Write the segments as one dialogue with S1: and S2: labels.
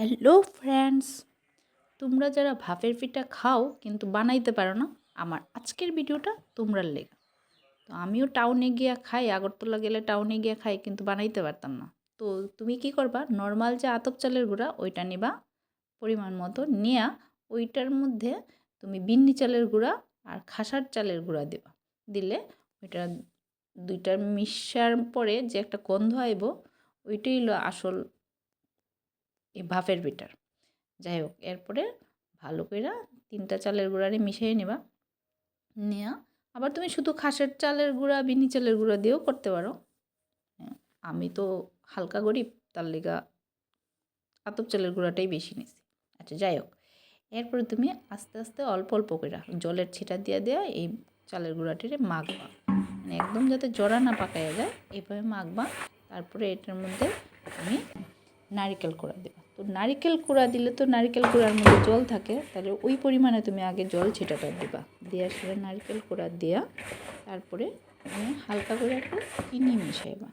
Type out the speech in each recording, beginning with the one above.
S1: Hello friends তোমরা যারা ভাপের পিঠা খাও, কিন্তু বানাইতে পারো না, আমার আজকের ভিডিওটা তোমরা লেগে। তো আমিও টাউনে গিয়া খাই, আগরতলা গেলে টাউনে গিয়া খাই, কিন্তু বানাইতে পারতাম না। তো তুমি কি করবা নর্মাল যে আতপ চালের গুঁড়া, ওইটা নিবা, পরিমাণ মতো নেয়া, ওইটার মধ্যে তুমি বিন্নি চালের গুঁড়া আর খাসার চালের গুঁড়া দিবা। দিলে ওইটা দুইটার মিশার পরে যে একটা গন্ধ আইব, ওইটাই হলো আসল এই ভাপের পিঠার যাই হোক এরপরে ভালো করে তিনটা চালের গুঁড়ারে মিশিয়ে নেবা। নেওয়া আবার তুমি শুধু খাসের চালের গুঁড়া বিনি চালের গুঁড়া দিয়েও করতে পারো। হ্যাঁ, আমি তো হালকা গরিব তার লেগা আতপ চালের গুঁড়াটাই বেশি নিছি। আচ্ছা যাই হোক এরপরে তুমি আস্তে আস্তে অল্প অল্প করে জলের ছিটা দিয়ে দেওয়া এই চালের গুঁড়াটিরে মাখবা। মানে একদম যাতে জড়া না পাকাইয়া যায় এইভাবে মাখবা। তারপরে এটার মধ্যে তুমি নারিকেল কুড়া দেবা। তো নারিকেল কুড়া দিলে তো নারিকেল কুড়ার মধ্যে জল থাকে তাহলে ওই পরিমাণে তুমি আগে জল ছিটাটা দিবা। দেওয়ার সাথে নারিকেল কুড়া দেওয়া তারপরে তুমি হালকা করে একটু চিনি মিশাইবা।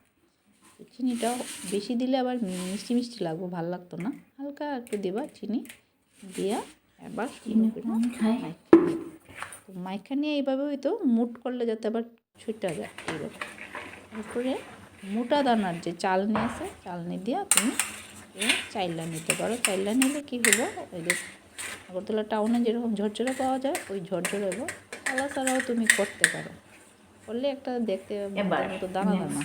S1: চিনিটা বেশি দিলে আবার মিষ্টি মিষ্টি লাগবো ভালো লাগতো না। হালকা একটু দেবা চিনি দিয়া এবার। তো মাইখা নিয়ে এইভাবে হয়তো মুট করলে যাতে আবার ছুটা যায় এইরকম তারপরে মোটা দানার যে চালনি আছে চালনি দিয়া তুমি এ চাইলা নিতে পারো। চাইলা নিলে কী হলো ওই যে আগরতলা টাউনে যেরকম ঝরঝরে পাওয়া যায় ওই ঝরঝরে চালা ছাড়াও তুমি করতে পারো। করলে একটা দেখতে মতো দানা দানা।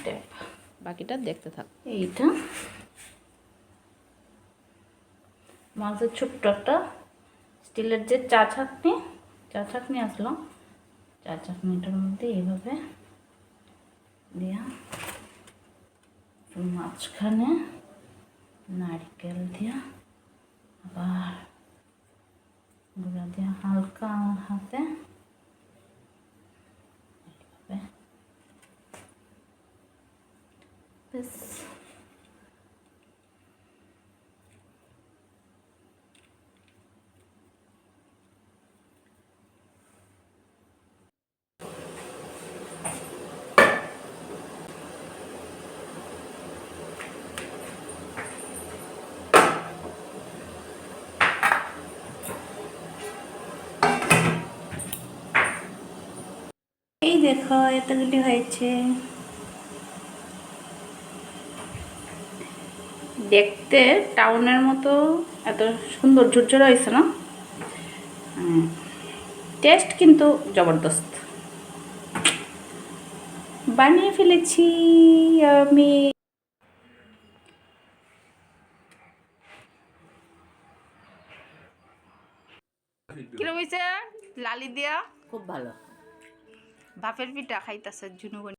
S1: বাকিটা দেখতে থাক।
S2: এইটা। মাঝে ছোট্ট একটা স্টিলের যে চা ছাকনি চা ছাকনি আসলো। চা ছাকনিটার মধ্যে এইভাবে দিয়া মাঝখানে নারকেল দিয়া আবার গুঁড়া দিয়া হালকা হাতে এইভাবে ব্যাস দেখো এতগুলি হয়েছে। দেখতে টাউনের মতো এত সুন্দর ঝুরঝুরা হয়েছে না? টেস্ট কিন্তু জবরদস্ত। বানিয়ে ফেলেছি আমি। কিরম হয়েছে? লালি দিয়া?
S3: খুব ভালো।
S2: বাপের পিঠা খাইতেছে ঝুনুবনি